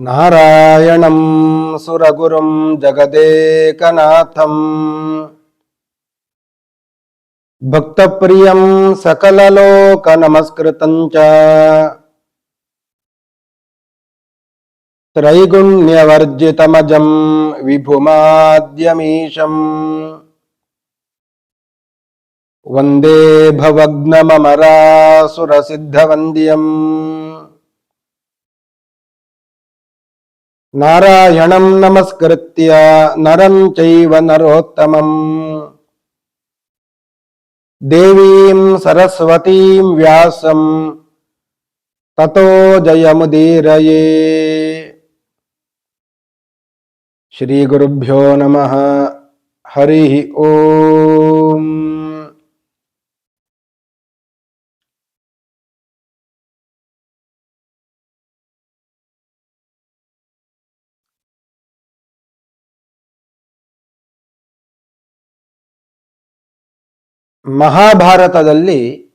నారాయణం సురగురుం జగదేకనాథం. భక్తప్రియం సకలలోక నమస్కృతం చ. త్రైగుణ్యవర్జితమజం విభుమాద్యమీశం. వందే భవగ్నమరాసురసిద్ధవంద్యం नारायणं नमस्कृत्य नरं चैव नरोत्तमम्। देवीं सरस्वतीं व्यासं ततो जयमुदीरये। श्रीगुरुभ्यो नमः। हरिः ओम् ಮಹಾಭಾರತದಲ್ಲಿ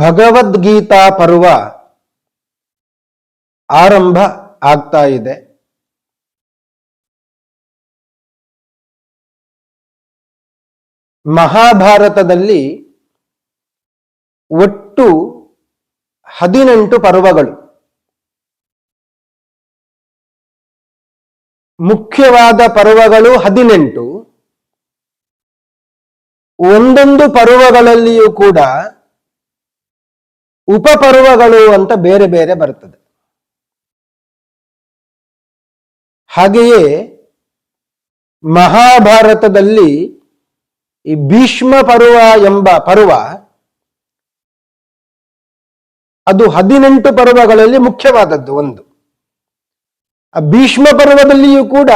ಭಗವದ್ಗೀತಾ ಪರ್ವ ಆರಂಭ ಆಗ್ತಾ ಇದೆ. ಮಹಾಭಾರತದಲ್ಲಿ ಒಟ್ಟು ಹದಿನೆಂಟು ಪರ್ವಗಳು. ಮುಖ್ಯವಾದ ಪರ್ವಗಳು ಹದಿನೆಂಟು. ಒಂದೊಂದು ಪರ್ವಗಳಲ್ಲಿಯೂ ಕೂಡ ಉಪಪರ್ವಗಳು ಅಂತ ಬೇರೆ ಬೇರೆ ಬರ್ತದೆ. ಹಾಗೆಯೇ ಮಹಾಭಾರತದಲ್ಲಿ ಈ ಭೀಷ್ಮ ಪರ್ವ ಎಂಬ ಪರ್ವ ಅದು ಹದಿನೆಂಟು ಪರ್ವಗಳಲ್ಲಿ ಮುಖ್ಯವಾದದ್ದು ಒಂದು. ಆ ಭೀಷ್ಮ ಪರ್ವದಲ್ಲಿಯೂ ಕೂಡ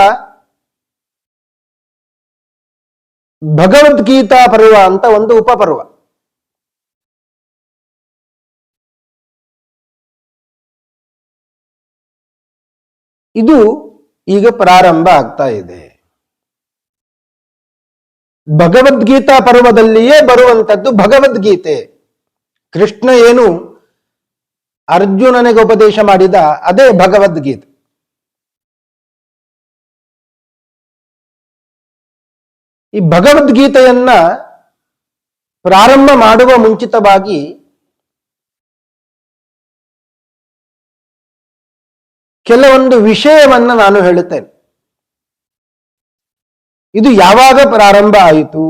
ಭಗವದ್ಗೀತಾ ಪರ್ವ ಅಂತ ಒಂದು ಉಪಪರ್ವ. ಇದು ಈಗ ಪ್ರಾರಂಭ ಆಗ್ತಾ ಇದೆ. ಭಗವದ್ಗೀತಾ ಪರ್ವದಲ್ಲಿಯೇ ಬರುವಂತದ್ದು ಭಗವದ್ಗೀತೆ. ಕೃಷ್ಣ ಏನು ಅರ್ಜುನನಿಗೆ ಉಪದೇಶ ಮಾಡಿದ ಅದೇ ಭಗವದ್ಗೀತೆ. ಈ ಭಗವದ್ಗೀತೆಯನ್ನ ಪ್ರಾರಂಭ ಮಾಡುವ ಮುಂಚಿತವಾಗಿ ಕೆಲವೊಂದು ವಿಷಯವನ್ನ ನಾನು ಹೇಳುತ್ತೇನೆ. ಇದು ಯಾವಾಗ ಪ್ರಾರಂಭ ಆಯಿತು?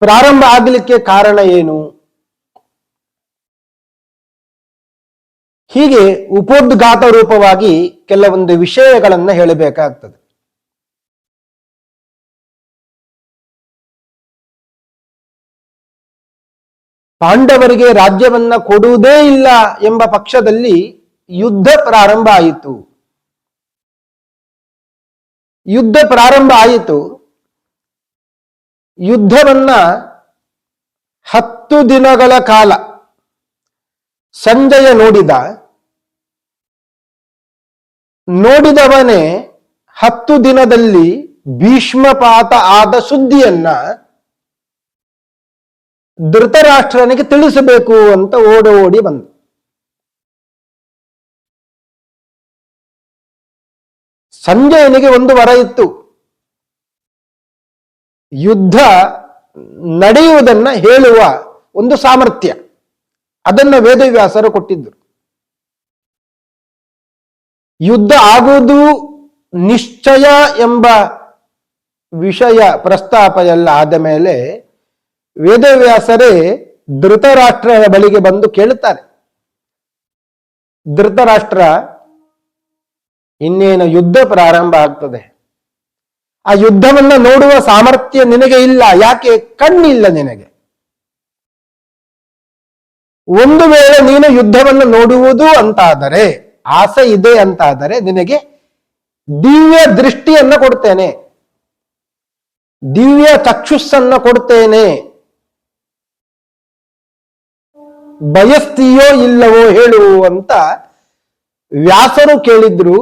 ಪ್ರಾರಂಭ ಆಗಲಿಕ್ಕೆ ಕಾರಣ ಏನು? ಹೀಗೆ ಉಪೋದ್ಘಾತ ರೂಪವಾಗಿ ಕೆಲವೊಂದು ವಿಷಯಗಳನ್ನ ಹೇಳಬೇಕಾಗ್ತದೆ. ಪಾಂಡವರಿಗೆ ರಾಜ್ಯವನ್ನ ಕೊಡುವುದೇ ಇಲ್ಲ ಎಂಬ ಪಕ್ಷದಲ್ಲಿ ಯುದ್ಧ ಪ್ರಾರಂಭ ಆಯಿತು. ಯುದ್ಧ ಪ್ರಾರಂಭ ಆಯಿತು. ಯುದ್ಧವನ್ನ ಹತ್ತು ದಿನಗಳ ಕಾಲ ಸಂಜಯ ನೋಡಿದ. ನೋಡಿದವನೇ ಹತ್ತು ದಿನದಲ್ಲಿ ಭೀಷ್ಮಪಾತ ಆದ ಸುದ್ದಿಯನ್ನ ಧೃತರಾಷ್ಟ್ರನಿಗೆ ತಿಳಿಸಬೇಕು ಅಂತ ಓಡ ಓಡಿ ಬಂದ. ಸಂಜಯನಿಗೆ ಒಂದು ವರ ಇತ್ತು. ಯುದ್ಧ ನಡೆಯುವುದನ್ನ ಹೇಳುವ ಒಂದು ಸಾಮರ್ಥ್ಯ. ಅದನ್ನ ವೇದವ್ಯಾಸರು ಕೊಟ್ಟಿದ್ದರು ಯುದ್ಧ ಆಗುವುದು ನಿಶ್ಚಯ ಎಂಬ ವಿಷಯ ಪ್ರಸ್ತಾಪ ಎಲ್ಲ ಆದ ಮೇಲೆ ವೇದವ್ಯಾಸರೇ ಧೃತರಾಷ್ಟ್ರರ ಬಳಿಗೆ ಬಂದು ಕೇಳುತ್ತಾರೆ. ಧೃತರಾಷ್ಟ್ರ, ಇನ್ನೇನು ಯುದ್ಧ ಪ್ರಾರಂಭ ಆಗ್ತದೆ? ಆ ಯುದ್ಧವನ್ನ ನೋಡುವ ಸಾಮರ್ಥ್ಯ ನಿನಗೆ ಇಲ್ಲ, ಯಾಕೆ? ಕಣ್ಣಿಲ್ಲ ನಿನಗೆ. ಒಂದು ವೇಳೆ ನೀನು ಯುದ್ಧವನ್ನು ನೋಡುವುದು ಅಂತಾದರೆ ಆಸೆ ಇದೆ ಅಂತಾದರೆ ನಿನಗೆ ದಿವ್ಯ ದೃಷ್ಟಿಯನ್ನ ಕೊಡ್ತೇನೆ. ದಿವ್ಯ ಚಕ್ಷುಸ್ಸನ್ನ ಕೊಡ್ತೇನೆ. ಬಯಸ್ತೀಯೋ ಇಲ್ಲವೋ ಹೇಳು ಅಂತ ವ್ಯಾಸರು ಕೇಳಿದ್ರು.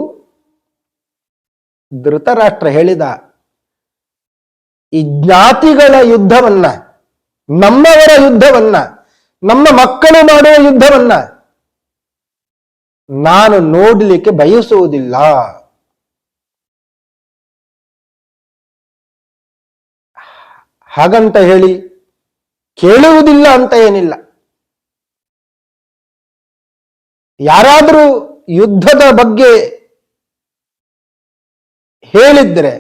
ಧೃತರಾಷ್ಟ್ರ ಹೇಳಿದ, ಈ ಜ್ಞಾತಿಗಳ ಯುದ್ಧವನ್ನ, ನಮ್ಮವರ ಯುದ್ಧವನ್ನ, ನಮ್ಮ ಮಕ್ಕಳು ಮಾಡುವ ಯುದ್ಧವನ್ನ ನಾನು ನೋಡಲಿಕ್ಕೆ ಬಯಸುವುದಿಲ್ಲ. ಹಾಗಂತ ಹೇಳಿ ಕೇಳುವುದಿಲ್ಲ ಅಂತ ಏನಿಲ್ಲ. ಯಾರಾದರೂ ಯುದ್ಧದ ಬಗ್ಗೆ ಹೇಳಿದ್ರೆ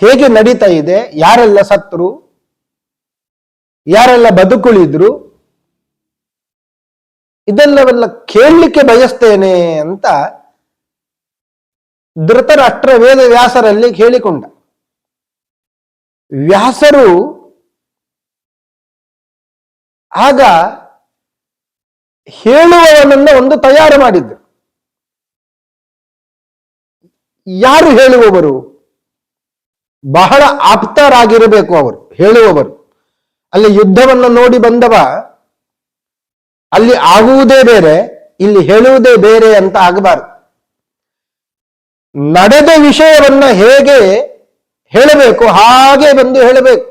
ಹೇಗೆ ನಡೀತಾ ಇದೆ, ಯಾರೆಲ್ಲ ಸತ್ರು, ಯಾರೆಲ್ಲ ಬದುಕುಳಿದ್ರು ಇದೆಲ್ಲವೆಲ್ಲ ಕೇಳಲಿಕ್ಕೆ ಬಯಸ್ತೇನೆ ಅಂತ ಧೃತರಾಷ್ಟ್ರ ವೇದ ವ್ಯಾಸರಲ್ಲಿ ಕೇಳಿಕೊಂಡ ವ್ಯಾಸರು ಆಗ ಹೇಳುವವನನ್ನ ಒಂದು ತಯಾರು ಮಾಡಿದ್ರು. ಯಾರು ಹೇಳುವವರು? ಬಹಳ ಆಪ್ತರಾಗಿರಬೇಕು ಅವರು, ಹೇಳುವವರು. ಅಲ್ಲಿ ಯುದ್ಧವನ್ನು ನೋಡಿ ಬಂದವ ಅಲ್ಲಿ ಆಗುವುದೇ ಬೇರೆ, ಇಲ್ಲಿ ಹೇಳುವುದೇ ಬೇರೆ ಅಂತ ಆಗಬಾರದು. ನಡೆದ ವಿಷಯವನ್ನ ಹೇಗೆ ಹೇಳಬೇಕು, ಹಾಗೆ ಬಂದು ಹೇಳಬೇಕು.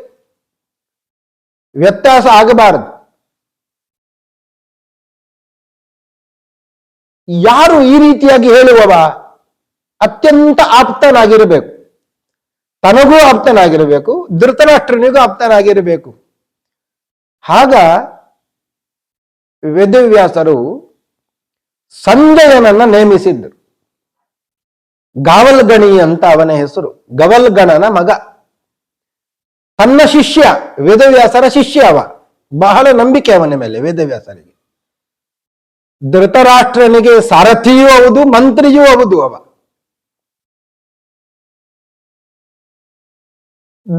ವ್ಯತ್ಯಾಸ ಆಗಬಾರದು. ಯಾರು ಈ ರೀತಿಯಾಗಿ ಹೇಳುವವ ಅತ್ಯಂತ ಆಪ್ತನಾಗಿರಬೇಕು. ತನಗೂ ಆಪ್ತನಾಗಿರಬೇಕು, ಧೃತರಾಷ್ಟ್ರನಿಗೂ ಆಪ್ತನಾಗಿರಬೇಕು. ಆಗ ವೇದವ್ಯಾಸರು ಸಂಜಯನನ್ನ ನೇಮಿಸಿದ್ರು ಗಾವಲ್ಗಣಿ ಅಂತ ಅವನ ಹೆಸರು. ಗವಲ್ಗಣನ ಮಗ. ತನ್ನ ಶಿಷ್ಯ, ವೇದವ್ಯಾಸರ ಶಿಷ್ಯ ಅವ. ಬಹಳ ನಂಬಿಕೆ ಅವನ ಮೇಲೆ ವೇದವ್ಯಾಸರಿಗೆ. ಧೃತರಾಷ್ಟ್ರನಿಗೆ ಸಾರಥಿಯೂ ಹೌದು, ಮಂತ್ರಿಯೂ ಹೌದು ಅವ.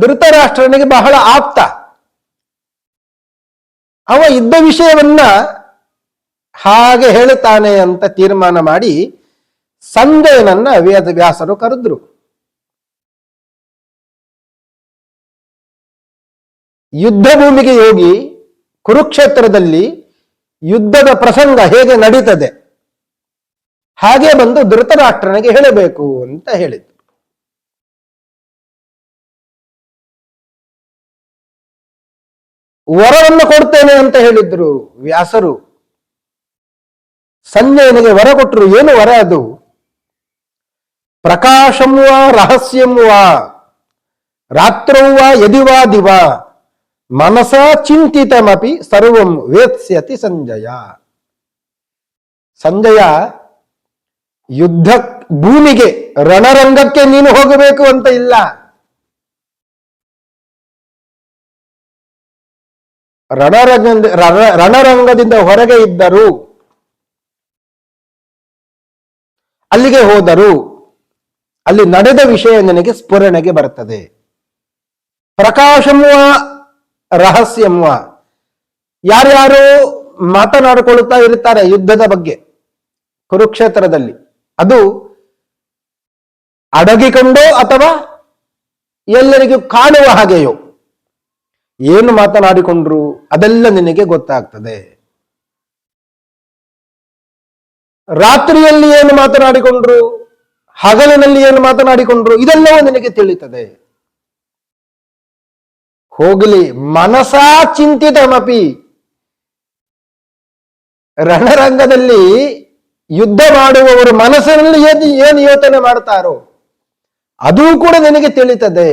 ಧೃತರಾಷ್ಟ್ರನಿಗೆ ಬಹಳ ಆಪ್ತ. ಅವ ಇದ್ದ ವಿಷಯವನ್ನ ಹಾಗೆ ಹೇಳುತ್ತಾನೆ ಅಂತ ತೀರ್ಮಾನ ಮಾಡಿ ಸಂಜಯನನ್ನ ವೇದ ವ್ಯಾಸರು ಕರೆದ್ರು. ಯುದ್ಧ ಭೂಮಿಗೆ ಹೋಗಿ ಕುರುಕ್ಷೇತ್ರದಲ್ಲಿ ಯುದ್ಧದ ಪ್ರಸಂಗ ಹೇಗೆ ನಡೀತದೆ? ಹಾಗೆ ಬಂದು ಧೃತರಾಷ್ಟ್ರನಿಗೆ ಹೇಳಬೇಕು ಅಂತ ಹೇಳಿದ್ರು. ವರವನ್ನು ಕೊಡ್ತೇನೆ ಅಂತ ಹೇಳಿದ್ರು ವ್ಯಾಸರು. ಸಂಜಯನಿಗೆ ವರ ಕೊಟ್ಟರು, ಏನು ವರ ಅದು? ಪ್ರಕಾಶಂ ವಾ ರಹಸ್ಯಂ ವಾ, ರಾತ್ರೌ ವಾ ಯದಿವಾ ದಿವ, ಮನಸ ಚಿಂತಿತಮಪಿ ಸರ್ವಂ ವೇತ್ಸ್ಯತಿ ಸಂಜಯ. ಸಂಜಯ, ಯುದ್ಧ ಭೂಮಿಗೆ ರಣರಂಗಕ್ಕೆ ನೀನು ಹೋಗಬೇಕು ಅಂತ ಇಲ್ಲ. ರಣರಂಗ, ರಣರಂಗದಿಂದ ಹೊರಗೆ ಇದ್ದರು ಅಲ್ಲಿಗೆ ಹೋದರು. ಅಲ್ಲಿ ನಡೆದ ವಿಷಯ ನನಗೆ ಸ್ಫುರಣೆಗೆ ಬರುತ್ತದೆ. ಪ್ರಕಾಶಂವ ರಹಸ್ಯಂವ ಯಾರ್ಯಾರು ಮಾತನಾಡಿಕೊಳ್ಳುತ್ತಾ ಇರುತ್ತಾರೆ ಯುದ್ಧದ ಬಗ್ಗೆ, ಕುರುಕ್ಷೇತ್ರದಲ್ಲಿ, ಅದು ಅಡಗಿಕೊಂಡೋ ಅಥವಾ ಎಲ್ಲರಿಗೂ ಕಾಣುವ ಹಾಗೆಯೋ? ಏನು ಮಾತನಾಡಿಕೊಂಡ್ರು? ಅದೆಲ್ಲ ನಿನಗೆ ಗೊತ್ತಾಗ್ತದೆ. ರಾತ್ರಿಯಲ್ಲಿ ಏನು ಮಾತನಾಡಿಕೊಂಡ್ರು? ಹಗಲಿನಲ್ಲಿ ಏನು ಮಾತನಾಡಿಕೊಂಡ್ರು? ಇದೆಲ್ಲವೂ ನಿನಗೆ ತಿಳಿತದೆ ಹೋಗಲಿ ಮನಸಾ ಚಿಂತಿತಮಪಿ. ರಣರಂಗದಲ್ಲಿ ಯುದ್ಧ ಮಾಡುವವರು ಮನಸ್ಸಿನಲ್ಲಿ ಏನು ಏನು ಯೋಚನೆ ಮಾಡ್ತಾರೋ, ಅದೂ ಕೂಡ ನಿನಗೆ ತಿಳಿತದೆ.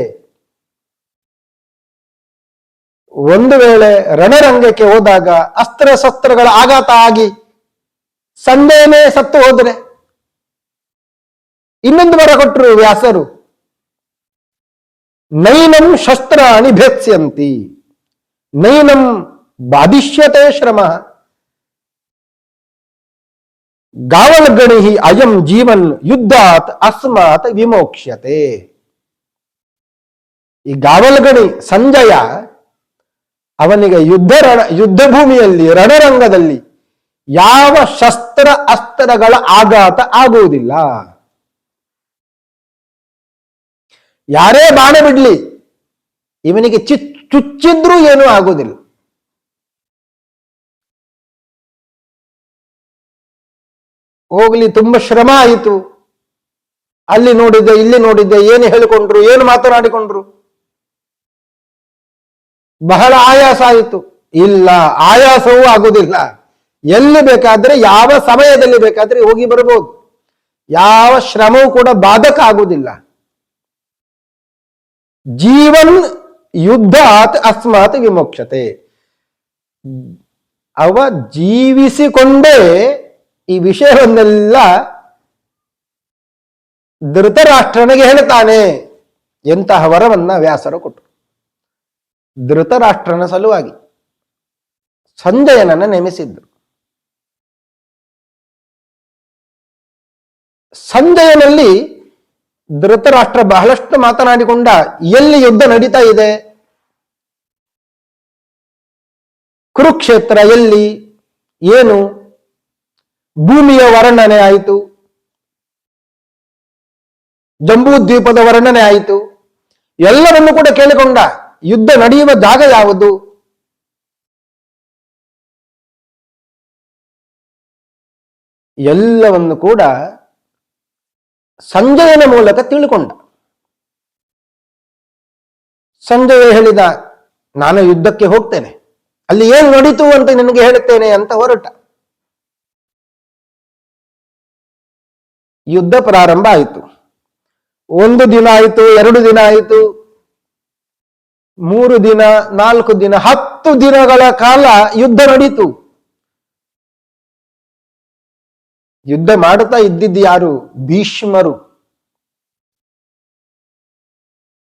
ಒಂದು ವೇಳೆ ರಣರಂಗಕ್ಕೆ ಹೋದಾಗ ಅಸ್ತ್ರ ಶಸ್ತ್ರಗಳ ಆಘಾತ ಆಗಿ ಸಂದೇನೇ ಸತ್ತು ಹೋದ್ರೆ. ಇನ್ನೊಂದು ವರ ಕೊಟ್ಟರು ವ್ಯಾಸರು. ನೈನಂ ಶಸ್ತ್ರಾಣಿ ಭೇತ್ಸ್ಯಂತಿ. ನೈನಂ ಬಾಧಿಷ್ಯತೆ ಶ್ರಮ. ಗಾವಲ್ಗಣಿ ಅಯಂ ಜೀವನ್ ಯುದ್ಧಾತ್ ಅಸ್ಮಾತ್ ವಿಮೋಕ್ಷ್ಯತೆ. ಈ ಗಾವಲ್ಗಣಿ ಸಂಜಯ ಅವನಿಗೆ ಯುದ್ಧ ರಣ, ಯುದ್ಧ ಭೂಮಿಯಲ್ಲಿ ರಣರಂಗದಲ್ಲಿ ಯಾವ ಶಸ್ತ್ರ ಅಸ್ತ್ರಗಳ ಆಘಾತ ಆಗುವುದಿಲ್ಲ. ಯಾರೇ ಬಾಣ ಬಿಡ್ಲಿ, ಇವನಿಗೆ ಚಿ, ಚುಚ್ಚಿದ್ರೂ ಏನೂ ಆಗುವುದಿಲ್ಲ. ಹೋಗ್ಲಿ, ತುಂಬಾ ಶ್ರಮ ಆಯಿತು. ಅಲ್ಲಿ ನೋಡಿದ್ದೆ, ಇಲ್ಲಿ ನೋಡಿದ್ದೆ, ಏನು ಹೇಳಿಕೊಂಡ್ರು, ಏನು ಮಾತನಾಡಿಕೊಂಡ್ರು. ಬಹಳ ಆಯಾಸ ಆಯಿತು. ಇಲ್ಲ, ಆಯಾಸವೂ ಆಗುವುದಿಲ್ಲ. ಎಲ್ಲಿ ಬೇಕಾದ್ರೆ, ಯಾವ ಸಮಯದಲ್ಲಿ ಬೇಕಾದ್ರೆ ಹೋಗಿ ಬರಬಹುದು ಯಾವ ಶ್ರಮವೂ ಕೂಡ ಬಾಧಕ ಆಗುವುದಿಲ್ಲ ಜೀವನ್ ಯುದ್ಧಾತ್ ಅಸ್ಮಾತ್ ವಿಮೋಕ್ಷತೆ. ಅವ ಜೀವಿಸಿಕೊಂಡೇ ಈ ವಿಷಯವನ್ನೆಲ್ಲ ಧೃತರಾಷ್ಟ್ರನಿಗೆ ಹೇಳ್ತಾನೆ ಎಂತಹ ವರವನ್ನ ವ್ಯಾಸರು ಕೊಟ್ಟರು. ಧೃತರಾಷ್ಟ್ರನ ಸಲುವಾಗಿ ಸಂಜಯನನ್ನ ನೇಮಿಸಿದ್ರು. ಸಂಜಯನಲ್ಲಿ ಧೃತರಾಷ್ಟ್ರ ಬಹಳಷ್ಟು ಮಾತನಾಡಿಕೊಂಡ ಎಲ್ಲಿ ಯುದ್ಧ ನಡೀತಾ ಇದೆ? ಕುರುಕ್ಷೇತ್ರ ಎಲ್ಲಿ? ಏನು? ಭೂಮಿಯ ವರ್ಣನೆ ಆಯಿತು. ಜಂಬೂದ್ವೀಪದ ವರ್ಣನೆ ಆಯಿತು. ಎಲ್ಲರನ್ನು ಕೂಡ ಕೇಳಿಕೊಂಡ ಯುದ್ಧ ನಡೆಯುವ ಜಾಗ ಯಾವುದು? ಎಲ್ಲವನ್ನು ಕೂಡ ಸಂಜಯನ ಮೂಲಕ ತಿಳ್ಕೊಂಡ ಸಂಜಯ ಹೇಳಿದ, ನಾನು ಯುದ್ಧಕ್ಕೆ ಹೋಗ್ತೇನೆ. ಅಲ್ಲಿ ಏನು ನಡೀತು ಅಂತ ನಿನಗೆ ಹೇಳುತ್ತೇನೆ ಅಂತ ಹೊರಟ. ಯುದ್ಧ ಪ್ರಾರಂಭ ಆಯಿತು. ಒಂದು ದಿನ ಆಯಿತು, ಎರಡು ದಿನ ಆಯಿತು. ಮೂರು ದಿನ, ನಾಲ್ಕು ದಿನ, ಹತ್ತು ದಿನಗಳ ಕಾಲ ಯುದ್ಧ ನಡೀತು. ಯುದ್ಧ ಮಾಡುತ್ತಾ ಇದ್ದಿದ್ದು ಯಾರು? ಭೀಷ್ಮರು.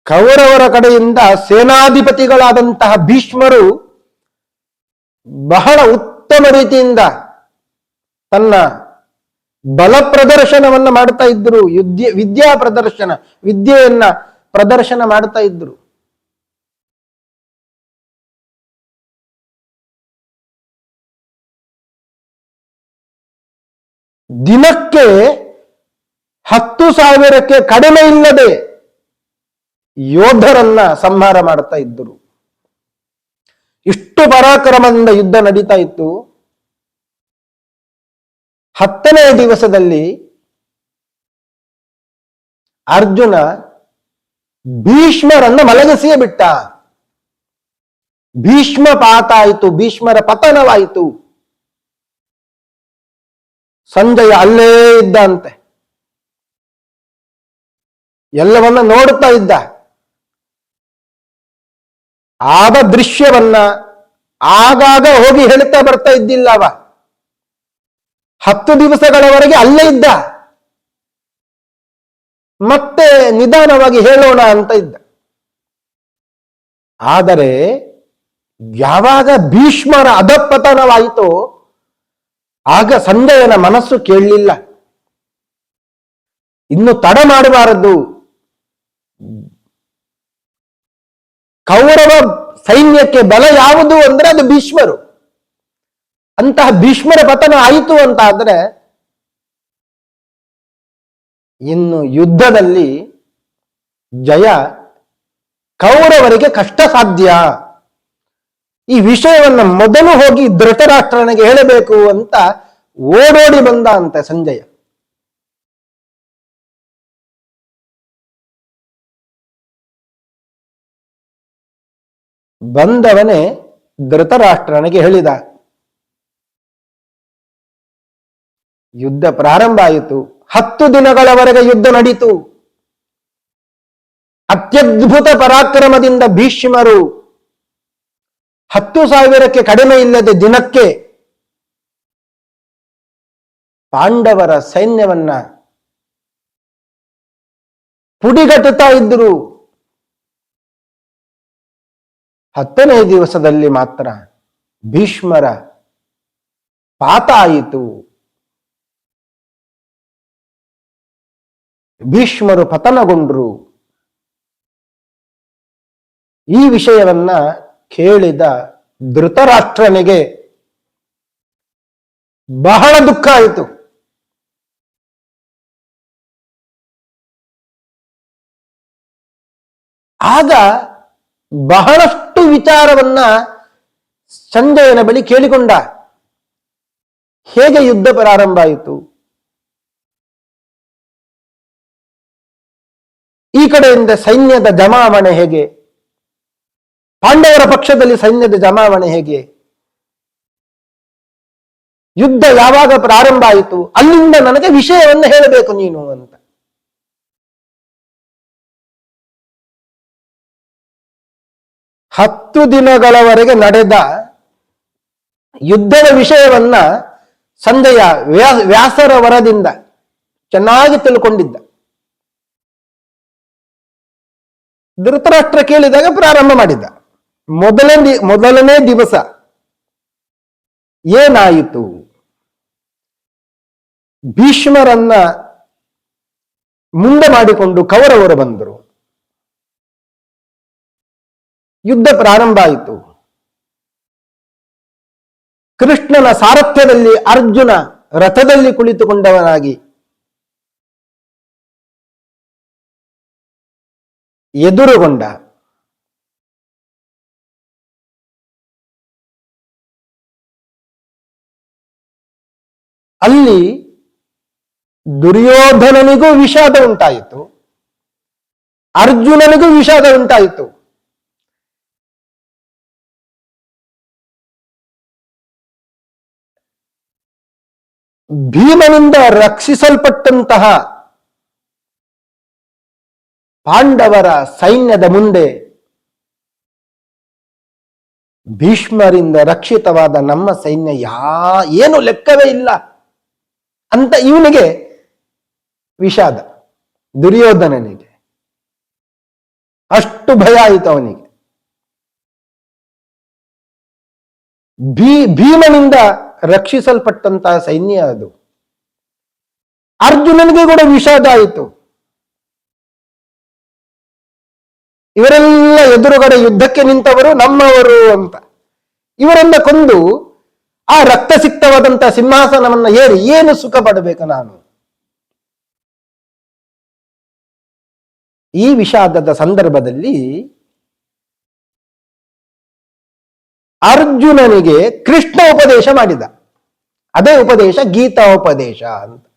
ಕೌರವರ ಕಡೆಯಿಂದ ಸೇನಾಧಿಪತಿಗಳಾದಂತಹ ಭೀಷ್ಮರು ಬಹಳ ಉತ್ತಮ ರೀತಿಯಿಂದ ತನ್ನ ಬಲ ಪ್ರದರ್ಶನವನ್ನು ಮಾಡ್ತಾ ಇದ್ರು. ಯುದ್ಧ, ವಿದ್ಯಾ ಪ್ರದರ್ಶನ, ವಿದ್ಯೆಯನ್ನ ಪ್ರದರ್ಶನ ಮಾಡ್ತಾ ಇದ್ರು. ದಿನಕ್ಕೆ ಹತ್ತು ಸಾವಿರಕ್ಕೆ ಕಡಿಮೆ ಇಲ್ಲದೆ ಯೋಧರನ್ನ ಸಂಹಾರ ಮಾಡ್ತಾ ಇದ್ದರು. ಇಷ್ಟು ಪರಾಕ್ರಮದಿಂದ ಯುದ್ಧ ನಡೀತಾ ಇತ್ತು. ಹತ್ತನೇ ದಿವಸದಲ್ಲಿ ಅರ್ಜುನ ಭೀಷ್ಮರನ್ನ ಮಲಗಿಸಿಯೇ ಬಿಟ್ಟ. ಭೀಷ್ಮ ಪಾತ ಆಯಿತು ಭೀಷ್ಮರ ಪತನವಾಯಿತು. ಸಂಜಯ ಅಲ್ಲೇ ಇದ್ದಂತೆ. ಎಲ್ಲವನ್ನ ನೋಡುತ್ತಾ ಇದ್ದ. ಆದ ದೃಶ್ಯವನ್ನ ಆಗಾಗ ಹೋಗಿ ಹೇಳುತ್ತಾ ಬರ್ತಾ ಇದ್ದಿಲ್ಲ ಅವ. ಹತ್ತು ದಿವಸಗಳವರೆಗೆ ಅಲ್ಲೇ ಇದ್ದ. ಮತ್ತೆ ನಿಧಾನವಾಗಿ ಹೇಳೋಣ ಅಂತ ಇದ್ದ. ಆದರೆ ಯಾವಾಗ ಭೀಷ್ಮರ ಅಧಪತನವಾಯಿತೋ ಆಗ ಸಂಜಯನ ಮನಸ್ಸು ಕೇಳಲಿಲ್ಲ. ಇನ್ನು ತಡ ಮಾಡಬಾರದು. ಕೌರವ ಸೈನ್ಯಕ್ಕೆ ಬಲ ಯಾವುದು ಅಂದ್ರೆ ಅದು ಭೀಷ್ಮರು. ಅಂತಹ ಭೀಷ್ಮರ ಪತನ ಆಯಿತು ಅಂತ ಆದ್ರೆ ಇನ್ನು ಯುದ್ಧದಲ್ಲಿ ಜಯ ಕೌರವರಿಗೆ ಕಷ್ಟ ಸಾಧ್ಯ. ಈ ವಿಷಯವನ್ನ ಮೊದಲು ಹೋಗಿ ಧೃತರಾಷ್ಟ್ರನಿಗೆ ಹೇಳಬೇಕು ಅಂತ ಓಡೋಡಿ ಬಂದ ಅಂತೆ ಸಂಜಯ. ಬಂದವನೇ ಧೃತರಾಷ್ಟ್ರನಿಗೆ ಹೇಳಿದ. ಯುದ್ಧ ಪ್ರಾರಂಭ ಆಯಿತು. ಹತ್ತು ದಿನಗಳವರೆಗೆ ಯುದ್ಧ ನಡೀತು. ಅತ್ಯದ್ಭುತ ಪರಾಕ್ರಮದಿಂದ ಭೀಷ್ಮರು ಹತ್ತು ಸಾವಿರಕ್ಕೆ ಕಡಿಮೆ ಇಲ್ಲದೆ ದಿನಕ್ಕೆ ಪಾಂಡವರ ಸೈನ್ಯವನ್ನ ಪುಡಿಗಟ್ಟುತ್ತಾ ಇದ್ದರು ಹತ್ತನೇ ದಿವಸದಲ್ಲಿ ಮಾತ್ರ ಭೀಷ್ಮರ ಪಾತ ಆಯಿತು. ಭೀಷ್ಮರು ಪತನಗೊಂಡ್ರು. ಈ ವಿಷಯವನ್ನ ಕೇಳಿದ ಧೃತರಾಷ್ಟ್ರನಿಗೆ ಬಹಳ ದುಃಖ ಆಯಿತು. ಆಗ ಬಹಳಷ್ಟು ವಿಚಾರವನ್ನ ಸಂಜಯನ ಬಳಿ ಕೇಳಿಕೊಂಡ. ಹೇಗೆ ಯುದ್ಧ ಪ್ರಾರಂಭ ಆಯಿತು? ಈ ಕಡೆಯಿಂದ ಸೈನ್ಯದ ಜಮಾವಣೆ ಹೇಗೆ? ಪಾಂಡವರ ಪಕ್ಷದಲ್ಲಿ ಸೈನ್ಯದ ಜಮಾವಣೆ ಹೇಗೆ? ಯುದ್ಧ ಯಾವಾಗ ಪ್ರಾರಂಭ ಆಯಿತು? ಅಲ್ಲಿಂದ ನನಗೆ ವಿಷಯವನ್ನು ಹೇಳಬೇಕು ನೀನು ಅಂತ. ಹತ್ತು ದಿನಗಳವರೆಗೆ ನಡೆದ ಯುದ್ಧದ ವಿಷಯವನ್ನ ಸಂಜೆಯ ವ್ಯಾ- ವ್ಯಾಸರ ವರದಿಂದ ಚೆನ್ನಾಗಿ ತಿಳ್ಕೊಂಡಿದ್ದ. ಧೃತರಾಷ್ಟ್ರ ಕೇಳಿದಾಗ ಪ್ರಾರಂಭ ಮಾಡಿದ್ದ. ಮೊದಲನೇ ಮೊದಲನೇ ದಿವಸ ಏನಾಯಿತು? ಭೀಷ್ಮರನ್ನ ಮುಂದೆ ಮಾಡಿಕೊಂಡು ಕೌರವರು ಬಂದರು. ಯುದ್ಧ ಪ್ರಾರಂಭ ಆಯಿತು. ಕೃಷ್ಣನ ಸಾರಥ್ಯದಲ್ಲಿ ಅರ್ಜುನ ರಥದಲ್ಲಿ ಕುಳಿತುಕೊಂಡವನಾಗಿ ಎದುರುಗೊಂಡ ಅಲ್ಲಿ ದುರ್ಯೋಧನನಿಗೂ ವಿಷಾದ ಉಂಟಾಯಿತು. ಅರ್ಜುನನಿಗೂ ವಿಷಾದ ಉಂಟಾಯಿತು. ಭೀಮನಿಂದ ರಕ್ಷಿಸಲ್ಪಟ್ಟಂತಹ ಪಾಂಡವರ ಸೈನ್ಯದ ಮುಂದೆ ಭೀಷ್ಮರಿಂದ ರಕ್ಷಿತವಾದ ನಮ್ಮ ಸೈನ್ಯ ಯಾ ಏನು ಲೆಕ್ಕವೇ ಇಲ್ಲ. ಅಂತ ಇವನಿಗೆ ವಿಷಾದ, ದುರ್ಯೋಧನನಿಗೆ. ಅಷ್ಟು ಭಯ ಆಯಿತು ಅವನಿಗೆ. ಭೀ, ಭೀಮನಿಂದ ರಕ್ಷಿಸಲ್ಪಟ್ಟಂತಹ ಸೈನ್ಯ ಅದು. ಅರ್ಜುನನಿಗೆ ಕೂಡ ವಿಷಾದ ಆಯಿತು. ಇವರೆಲ್ಲ ಎದುರುಗಡೆ ಯುದ್ಧಕ್ಕೆ ನಿಂತವರು ನಮ್ಮವರು ಅಂತ. ಇವರನ್ನ ಕೊಂದು ಆ ರಕ್ತಸಿಕ್ತವಾದಂತ ಸಿಂಹಾಸನವನ್ನ ಏರಿ ಏನು ಸುಖ ಪಡಬೇಕು ನಾನು? ಈ ವಿಷಾದದ ಸಂದರ್ಭದಲ್ಲಿ ಅರ್ಜುನನಿಗೆ ಕೃಷ್ಣ ಉಪದೇಶ ಮಾಡಿದ. ಅದೇ ಉಪದೇಶ ಗೀತಾ ಉಪದೇಶ ಅಂತ.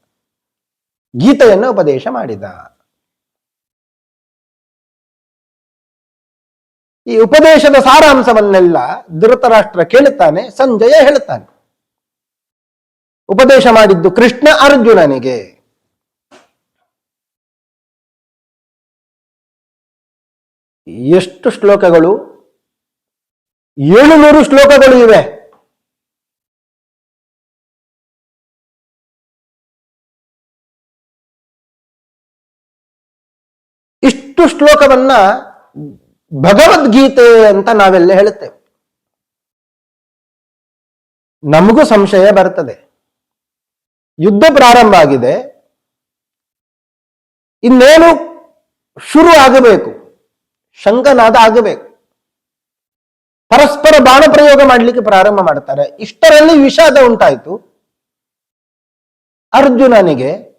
ಗೀತೆಯನ್ನು ಉಪದೇಶ ಮಾಡಿದ. ಈ ಉಪದೇಶದ ಸಾರಾಂಶವನ್ನೆಲ್ಲ ಧೃತರಾಷ್ಟ್ರ ಕೇಳುತ್ತಾನೆ, ಸಂಜಯ ಹೇಳುತ್ತಾನೆ. ಉಪದೇಶ ಮಾಡಿದ್ದು ಕೃಷ್ಣ ಅರ್ಜುನನಿಗೆ. ಎಷ್ಟು ಶ್ಲೋಕಗಳು? ಏಳುನೂರು ಶ್ಲೋಕಗಳು ಇವೆ. ಇಷ್ಟು ಶ್ಲೋಕವನ್ನ ಭಗವದ್ಗೀತೆ ಅಂತ ನಾವೆಲ್ಲ ಹೇಳುತ್ತೇವೆ. ನಮಗೂ ಸಂಶಯ ಬರ್ತದೆ. ಯುದ್ಧ ಪ್ರಾರಂಭ ಆಗಿದೆ. ಇನ್ನೇನು ಶುರು ಆಗಬೇಕು? ಶಂಕನಾದ ಆಗಬೇಕು. ಪರಸ್ಪರ ಬಾಣ ಪ್ರಯೋಗ ಮಾಡಲಿಕ್ಕೆ ಪ್ರಾರಂಭ ಮಾಡ್ತಾರೆ. ಇಷ್ಟರಲ್ಲಿ ವಿಷಾದ ಉಂಟಾಯಿತು. ಅರ್ಜುನನಿಗೆ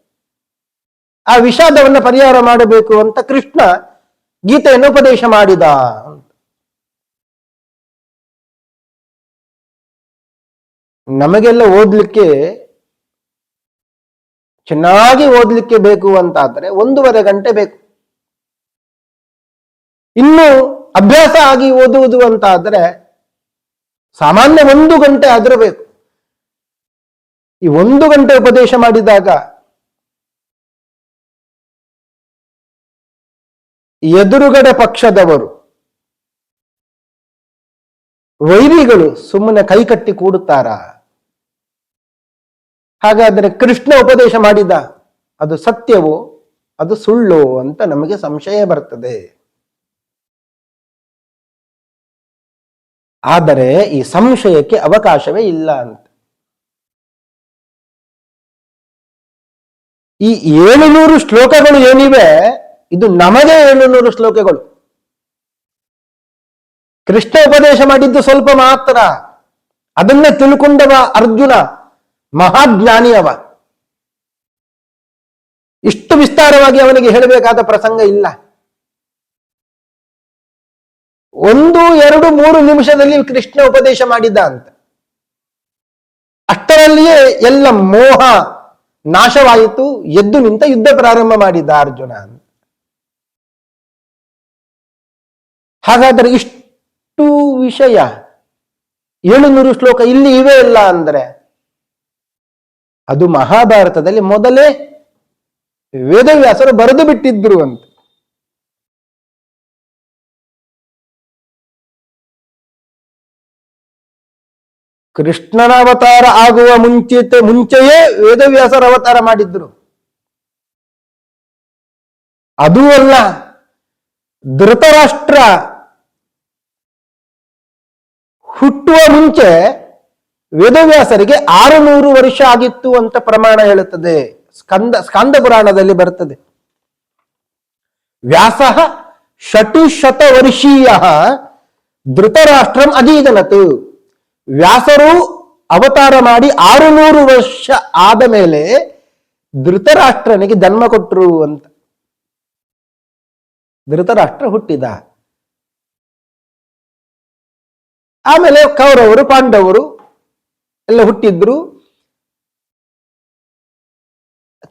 ಆ ವಿಷಾದವನ್ನು ಪರಿಹಾರ ಮಾಡಬೇಕು ಅಂತ ಕೃಷ್ಣ ಗೀತೆಯನ್ನು ಉಪದೇಶ ಮಾಡಿದ. ನಮಗೆಲ್ಲ ಓದ್ಲಿಕ್ಕೆ ಚೆನ್ನಾಗಿ ಓದ್ಲಿಕ್ಕೆ ಬೇಕು ಅಂತಾದ್ರೆ ಒಂದೂವರೆ ಗಂಟೆ ಬೇಕು ಇನ್ನು ಅಭ್ಯಾಸ ಆಗಿ ಓದುವುದು ಅಂತ ಆದ್ರೆ ಸಾಮಾನ್ಯ ಒಂದು ಗಂಟೆ ಆದ್ರೂ ಬೇಕು ಈ ಒಂದು ಗಂಟೆ ಉಪದೇಶ ಮಾಡಿದಾಗ ಎದುರುಗಡೆ ಪಕ್ಷದವರು, ವೈರಿಗಳು ಸುಮ್ಮನೆ ಕೈಕಟ್ಟಿ ಕೂಡುತ್ತಾರ? ಹಾಗಾದರೆ ಕೃಷ್ಣ ಉಪದೇಶ ಮಾಡಿದ, ಅದು ಸತ್ಯವೋ, ಅದು ಸುಳ್ಳು ಅಂತ ನಮಗೆ ಸಂಶಯ ಬರ್ತದೆ. ಆದರೆ ಈ ಸಂಶಯಕ್ಕೆ ಅವಕಾಶವೇ ಇಲ್ಲ ಅಂತ. ಈ ಏಳುನೂರು ಶ್ಲೋಕಗಳು ಏನಿವೆ ಇದು ನಮಗೆ ಏಳುನೂರು ಶ್ಲೋಕಗಳು. ಕೃಷ್ಣ ಉಪದೇಶ ಮಾಡಿದ್ದು ಸ್ವಲ್ಪ ಮಾತ್ರ. ಅದನ್ನೇ ತಿಳ್ಕೊಂಡವ ಅರ್ಜುನ ಮಹಾಜ್ಞಾನಿ ಅವ ಇಷ್ಟು ವಿಸ್ತಾರವಾಗಿ ಅವನಿಗೆ ಹೇಳಬೇಕಾದ ಪ್ರಸಂಗ ಇಲ್ಲ. ಒಂದು, ಎರಡು, ಮೂರು ನಿಮಿಷದಲ್ಲಿ ಕೃಷ್ಣ ಉಪದೇಶ ಮಾಡಿದ್ದ ಅಂತ. ಅಷ್ಟರಲ್ಲಿಯೇ ಎಲ್ಲ ಮೋಹ ನಾಶವಾಯಿತು, ಎದ್ದು ನಿಂತ ಯುದ್ಧ ಪ್ರಾರಂಭ ಮಾಡಿದ್ದ ಅರ್ಜುನ ಅಂತ. ಹಾಗಾದರೆ ಇಷ್ಟು ವಿಷಯ ಏಳುನೂರು ಶ್ಲೋಕ ಇಲ್ಲಿ ಇವೆ ಇಲ್ಲ ಅಂದ್ರೆ ಅದು ಮಹಾಭಾರತದಲ್ಲಿ ಮೊದಲೇ ವೇದವ್ಯಾಸರು ಬರೆದು ಬಿಟ್ಟಿದ್ರು ಅಂತ. ಕೃಷ್ಣನ ಅವತಾರ ಆಗುವ ಮುಂಚಿತ ಮುಂಚೆಯೇ ವೇದವ್ಯಾಸರ ಅವತಾರ ಮಾಡಿದ್ರು. ಅದೂ ಅಲ್ಲ, ಧೃತರಾಷ್ಟ್ರ ಹುಟ್ಟುವ ಮುಂಚೆ ವೇದವ್ಯಾಸರಿಗೆ ಆರುನೂರು ವರ್ಷ ಆಗಿತ್ತು ಅಂತ ಪ್ರಮಾಣ ಹೇಳುತ್ತದೆ. ಸ್ಕಂದ ಸ್ಕಂದ ಪುರಾಣದಲ್ಲಿ ಬರುತ್ತದೆ. ವ್ಯಾಸ ಷಟುಶತ ವರ್ಷೀಯ ಧೃತರಾಷ್ಟ್ರಂ ಅಧೀದನತು ವ್ಯಾಸರು ಅವತಾರ ಮಾಡಿ ಆರುನೂರು ವರ್ಷ ಆದ ಮೇಲೆ ಧೃತರಾಷ್ಟ್ರನಿಗೆ ಜನ್ಮ ಕೊಟ್ಟರು ಅಂತ. ಧೃತರಾಷ್ಟ್ರ ಹುಟ್ಟಿದ. ಆಮೇಲೆ ಕೌರವರು, ಪಾಂಡವರು ಎಲ್ಲ ಹುಟ್ಟಿದ್ರು.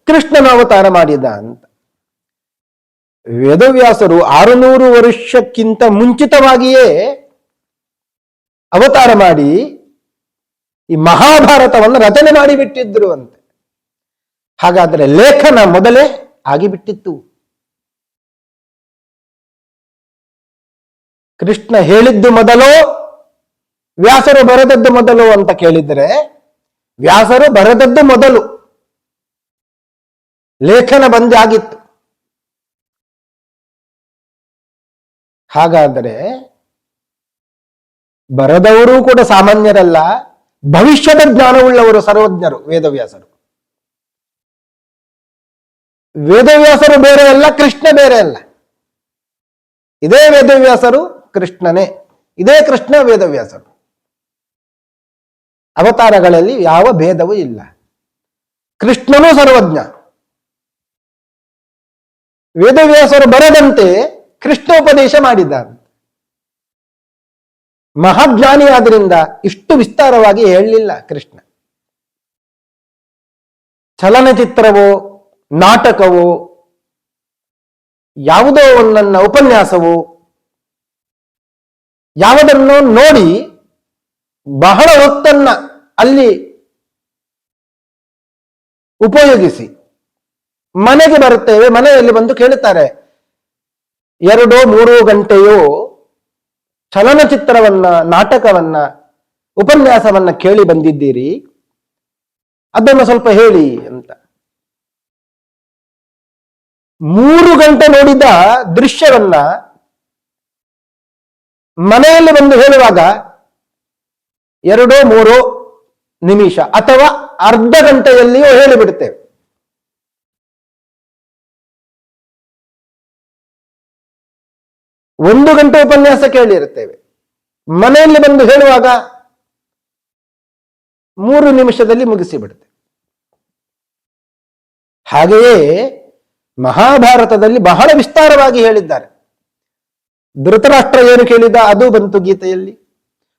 ಕೃಷ್ಣನ ಅವತಾರ ಮಾಡಿದ ಅಂತ. ವೇದವ್ಯಾಸರು ಆರುನೂರು ವರ್ಷಕ್ಕಿಂತ ಮುಂಚಿತವಾಗಿಯೇ ಅವತಾರ ಮಾಡಿ ಈ ಮಹಾಭಾರತವನ್ನು ರಚನೆ ಮಾಡಿಬಿಟ್ಟಿದ್ರು ಅಂತ. ಹಾಗಾದ್ರೆ ಲೇಖನ ಮೊದಲೇ ಆಗಿಬಿಟ್ಟಿತ್ತು. ಕೃಷ್ಣ ಹೇಳಿದ್ದು ಮೊದಲೋ ವ್ಯಾಸರು ಬರೆದದ್ದು ಮೊದಲು ಅಂತ ಕೇಳಿದರೆ ವ್ಯಾಸರು ಬರೆದದ್ದು ಮೊದಲು. ಲೇಖನ ಬಂದಾಗಿತ್ತು. ಹಾಗಾದರೆ ಬರದವರು ಕೂಡ ಸಾಮಾನ್ಯರಲ್ಲ, ಭವಿಷ್ಯದ ಜ್ಞಾನವುಳ್ಳವರು ಸರ್ವಜ್ಞರು, ವೇದವ್ಯಾಸರು. ವೇದವ್ಯಾಸರು ಬೇರೆ ಅಲ್ಲ, ಕೃಷ್ಣ ಬೇರೆ ಅಲ್ಲ. ಇದೇ ವೇದವ್ಯಾಸರು ಕೃಷ್ಣನೇ, ಇದೇ ಕೃಷ್ಣ ವೇದವ್ಯಾಸರು. ಅವತಾರಗಳಲ್ಲಿ ಯಾವ ಭೇದವೂ ಇಲ್ಲ. ಕೃಷ್ಣನೂ ಸರ್ವಜ್ಞ. ವೇದವ್ಯಾಸರು ಬರದಂತೆ ಕೃಷ್ಣ ಉಪದೇಶ ಮಾಡಿದ್ದಾರೆ ಇಷ್ಟು ವಿಸ್ತಾರವಾಗಿ ಹೇಳಲಿಲ್ಲ ಕೃಷ್ಣ. ಚಲನಚಿತ್ರವೋ, ನಾಟಕವೋ, ಯಾವುದೋ ಒಂದನ್ನ ಉಪನ್ಯಾಸವೋ, ಯಾವುದನ್ನು ನೋಡಿ ಬಹಳ ಹೊತ್ತನ್ನ ಅಲ್ಲಿ ಉಪಯೋಗಿಸಿ. ಮನೆಗೆ ಬರುತ್ತೇವೆ, ಮನೆಯಲ್ಲಿ ಬಂದು ಕೇಳುತ್ತಾರೆ, ಎರಡೋ ಮೂರು ಗಂಟೆಯೋ? ಚಲನಚಿತ್ರವನ್ನ, ನಾಟಕವನ್ನ, ಉಪನ್ಯಾಸವನ್ನ ಕೇಳಿ ಬಂದಿದ್ದೀರಿ? ಅದನ್ನು ಸ್ವಲ್ಪ ಹೇಳಿ ಅಂತ. ಮೂರು ಗಂಟೆ ನೋಡಿದ ದೃಶ್ಯವನ್ನ ಮನೆಯಲ್ಲಿ ಬಂದು ಹೇಳುವಾಗ, ಎರಡೋ ಮೂರೋ ನಿಮಿಷ ಅಥವಾ ಅರ್ಧ ಗಂಟೆಯಲ್ಲಿಯೂ ಹೇಳಿಬಿಡುತ್ತೇವೆ. ಒಂದು ಗಂಟೆ ಉಪನ್ಯಾಸ ಕೇಳಿರುತ್ತೇವೆ. ಮನೆಯಲ್ಲಿ ಬಂದು ಹೇಳುವಾಗ ಮೂರು ನಿಮಿಷದಲ್ಲಿ ಮುಗಿಸಿಬಿಡುತ್ತೆ. ಹಾಗೆಯೇ ಮಹಾಭಾರತದಲ್ಲಿ ಬಹಳ ವಿಸ್ತಾರವಾಗಿ ಹೇಳಿದ್ದಾರೆ. ಧೃತರಾಷ್ಟ್ರ ಏನು ಕೇಳಿದ ಅದು ಬಂತು ಗೀತೆಯಲ್ಲಿ.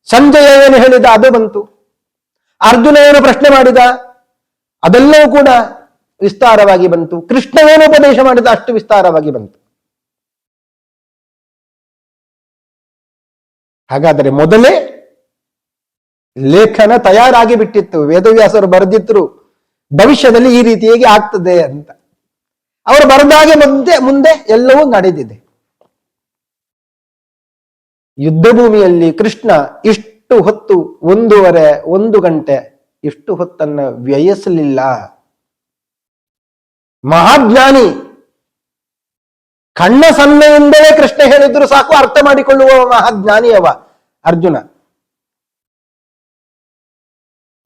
ಸಂಜಯ ಏನು ಹೇಳಿದ ಅದು ಬಂತು. ಅರ್ಜುನ ಏನು ಪ್ರಶ್ನೆ ಮಾಡಿದ? ಅದೆಲ್ಲವೂ ಕೂಡ ವಿಸ್ತಾರವಾಗಿ ಬಂತು. ಕೃಷ್ಣ ಏನು ಉಪದೇಶ ಮಾಡಿದ? ಅಷ್ಟು ವಿಸ್ತಾರವಾಗಿ ಬಂತು. ಹಾಗಾದರೆ ಮೊದಲೇ ಲೇಖನ ತಯಾರಾಗಿ ಬಿಟ್ಟಿತ್ತು. ವೇದವ್ಯಾಸರು ಬರೆದಿದ್ರು, ಭವಿಷ್ಯದಲ್ಲಿ ಈ ರೀತಿಯಾಗಿ ಆಗ್ತದೆ ಅಂತ. ಅವರು ಬರೆದಾಗೆ ಮುಂದೆ ಮುಂದೆ ಎಲ್ಲವೂ ನಡೆದಿದೆ. ಯುದ್ಧ ಭೂಮಿಯಲ್ಲಿ ಕೃಷ್ಣ ಇಷ್ಟು ಹೊತ್ತು? ಒಂದೂವರೆ, ಒಂದು ಗಂಟೆ. ಎಷ್ಟು ಹೊತ್ತನ್ನ ವ್ಯಯಿಸಲಿಲ್ಲ. ಮಹಾಜ್ಞಾನಿ, ಕಣ್ಣ ಸನ್ನೆಯಿಂದಲೇ ಕೃಷ್ಣ ಹೇಳಿದ್ರು ಸಾಕು, ಅರ್ಥ ಮಾಡಿಕೊಳ್ಳುವ ಮಹಾಜ್ಞಾನಿಯವ ಅರ್ಜುನ.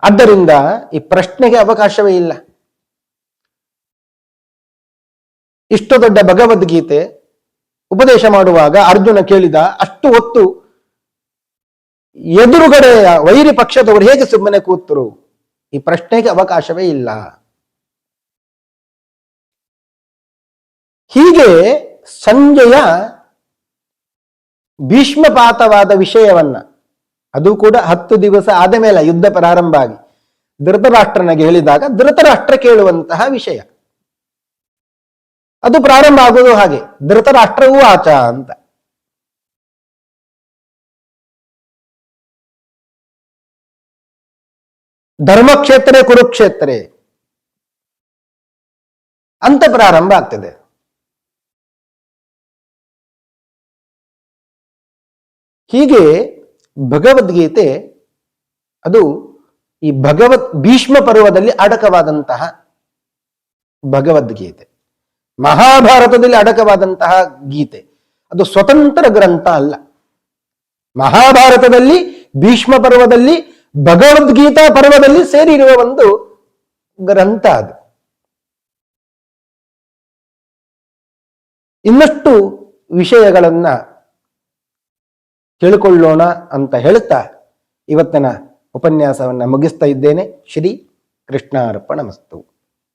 ಆದ್ದರಿಂದ ಈ ಪ್ರಶ್ನೆಗೆ ಅವಕಾಶವೇ ಇಲ್ಲ. ಇಷ್ಟು ದೊಡ್ಡ ಭಗವದ್ಗೀತೆ ಉಪದೇಶ ಮಾಡುವಾಗ ಅರ್ಜುನ ಕೇಳಿದ, ಅಷ್ಟು ಹೊತ್ತು ಎದುರುಗಡೆಯ ವೈರಿ ಪಕ್ಷದವರು ಹೇಗೆ ಸುಮ್ಮನೆ ಕೂತರು? ಈ ಪ್ರಶ್ನೆಗೆ ಅವಕಾಶವೇ ಇಲ್ಲ. ಹೀಗೆ ಸಂಜೆಯ ಭೀಷ್ಮಪಾತವಾದ ವಿಷಯವನ್ನ, ಅದು ಕೂಡ ಹತ್ತು ದಿವಸ ಆದ ಮೇಲೆ ಯುದ್ಧ ಪ್ರಾರಂಭ ಆಗಿ, ಧೃತರಾಷ್ಟ್ರನಿಗೆ ಹೇಳಿದಾಗ ಧೃತರಾಷ್ಟ್ರ ಕೇಳುವಂತಹ ವಿಷಯ. ಅದು ಪ್ರಾರಂಭ ಆಗುವುದು ಹಾಗೆ, ಧೃತರಾಷ್ಟ್ರವೂ ಆಚ ಅಂತ. ಧರ್ಮಕ್ಷೇತ್ರ ಕುರುಕ್ಷೇತ್ರ. ಅಂತ ಪ್ರಾರಂಭ ಆಗ್ತದೆ. ಹೀಗೆ ಭಗವದ್ಗೀತೆ ಅದು ಈ ಭಗವತ್ ಭೀಷ್ಮ ಪರ್ವದಲ್ಲಿ ಅಡಕವಾದಂತಹ ಭಗವದ್ಗೀತೆ. ಮಹಾಭಾರತದಲ್ಲಿ ಅಡಕವಾದಂತಹ ಗೀತೆ. ಅದು ಸ್ವತಂತ್ರ ಗ್ರಂಥ ಅಲ್ಲ. ಮಹಾಭಾರತದಲ್ಲಿ ಭೀಷ್ಮ ಪರ್ವದಲ್ಲಿ ಭಗವದ್ಗೀತಾ ಪರ್ವದಲ್ಲಿ ಸೇರಿರುವ ಒಂದು ಗ್ರಂಥ ಅದು. ಇನ್ನಷ್ಟು ವಿಷಯಗಳನ್ನ ತಿಳ್ಕೊಳ್ಳೋಣ ಅಂತ ಹೇಳ್ತಾ ಇವತ್ತಿನ ಉಪನ್ಯಾಸವನ್ನು ಮುಗಿಸ್ತಾ ಇದ್ದೇನೆ. ಶ್ರೀ ಕೃಷ್ಣಾರ್ಪಣ ಮಸ್ತು.